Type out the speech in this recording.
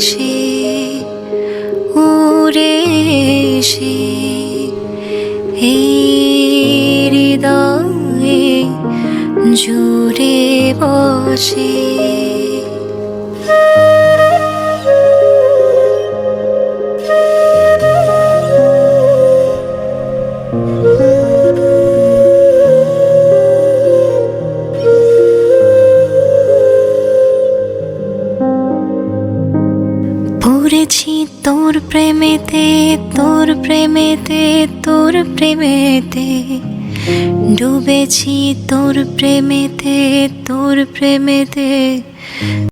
এসে উড়ে এসে হৃদয়ে জুড়ে বসে। পড়েছি তোর প্রেমেতে তোর প্রেমেতে তোর প্রেমেতে। ডুবেছি তোর প্রেমেতে তোর প্রেমেতে।